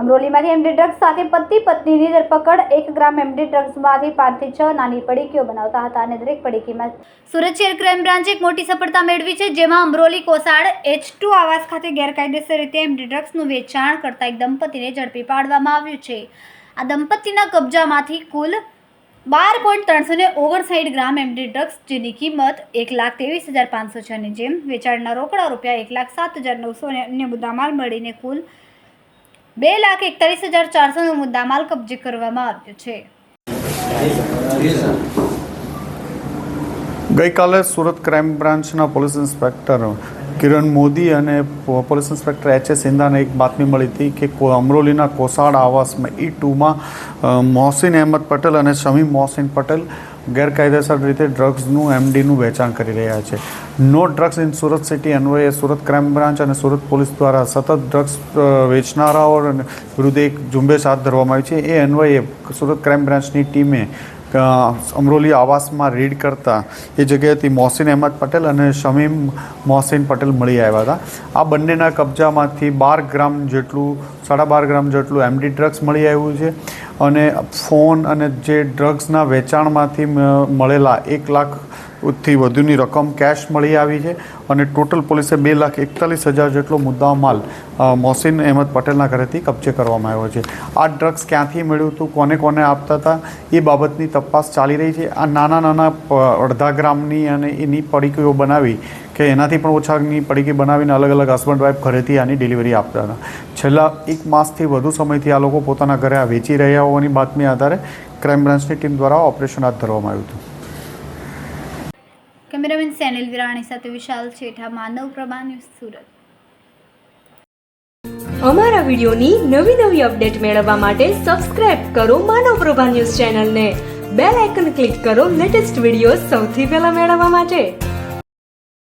અમરોલીમાંથી MD drugs સાથે પતિ પત્નીની ધરપકડ. એક ગ્રામ એમડી ડ્રગ્સમાંથી પાંચથી છ નાની પડીકીઓ બનાવતા હતા અને દરેક પડીકીમાં સુરત શહેર ક્રાઇમ બ્રાન્ચે એક મોટી સફળતા મેળવી છે, જેમાં અમરોલી કોસાડ એચ ટુ આવાસ ખાતે ગેરકાયદેસર રીતે એમડી ડ્રગ્સનું વેચાણ કરતા એક દંપતીને ઝડપી પાડવામાં આવ્યું છે. આ દંપતીના કબજામાંથી કુલ બાર પોઈન્ટ ત્રણસો ને ઓગણસાઠ ગ્રામ એમડી ડ્રગ્સ, જેની કિંમત એક લાખ ત્રેવીસ હજાર પાંચસો છની જેમ વેચાણના રોકડા રૂપિયા એક લાખ સાત હજાર નવસો ને અન્ય મુદ્દામાલ મળીને કુલ બે લાખ એકતાલીસ હજાર ચારસોનો મુદ્દામાલ કબજે કરવામાં આવ્યો છે. ગઈકાલે સુરત ક્રાઇમ બ્રાન્ચના પોલીસ ઇન્સ્પેક્ટર કિરણ મોદી અને પોલીસ ઇન્સ્પેક્ટર એચ એસ સિંધાને એક બાતમી મળી હતી કે અમરોલીના કોસાડ આવાસમાં ઈ ટુમાં મોહસિન અહેમદ પટેલ અને શમી મોહસિન પટેલ ગેરકાયદેસર રીતે ડ્રગ્સનું, એમડીનું વેચાણ કરી રહ્યા છે. No drugs in Surat city અન્વયે સુરત ક્રાઇમ બ્રાન્ચ અને સુરત પોલીસ દ્વારા સતત ડ્રગ્સ વેચનારાઓ વિરુદ્ધ એક ઝુંબેશ હાથ ધરવામાં આવી છે. એ અન્વયે સુરત ક્રાઇમ બ્રાન્ચની ટીમે અમરોલી આવાસમાં રેડ કરતા એ જગ્યાએથી મોહસિન અહેમદ પટેલ અને શમીમ મોહસિન પટેલ મળી આવ્યા હતા. આ બંનેના કબજામાંથી બાર ગ્રામ જેટલું, સાડા બાર ગ્રામ જેટલું એમડી ડ્રગ્સ મળી આવ્યું છે. અને ફોન અને જે ડ્રગ્સના વેચાણમાંથી મળેલા એક લાખથી વધુની રકમ કેશ મળી આવી છે અને ટોટલ પોલીસે બે લાખ એકતાલીસ હજાર જેટલો મુદ્દા માલ મોહસિન અહેમદ પટેલના ઘરેથી કબજે કરવામાં આવ્યો છે. આ ડ્રગ્સ ક્યાંથી મળ્યું હતું, કોને કોને આપતા હતા, એ બાબતની તપાસ ચાલી રહી છે. આ નાના નાના અડધા ગ્રામની અને એની પડીકીઓ બનાવી કે એનાથી પણ ઓછાની પડીકી બનાવીને અલગ અલગ હસબન્ડ વાઈફ ઘરેથી આની ડિલિવરી આપતા હતા. છેલ્લા એક માસથી વધુ સમયથી આ લોકો પોતાના ઘરે આ વેચી રહ્યા હોવાની બાતમી આધારે ક્રાઇમ બ્રાન્ચની ટીમ દ્વારા ઓપરેશન હાથ ધરવામાં આવ્યું હતું. કેમેરામેન સેનિલ વિરાણી સાથે વિશાલ છેઠા માનવ પ્રભા ન્યૂઝ સુરત. અમારા વિડિયોની નવી નવી અપડેટ મેળવવા માટે સબસ્ક્રાઇબ કરો માનવ પ્રભા ન્યૂઝ ચેનલને. બેલ આઇકન ક્લિક કરો લેટેસ્ટ વીડિયો સૌથી પહેલા મેળવવા માટે.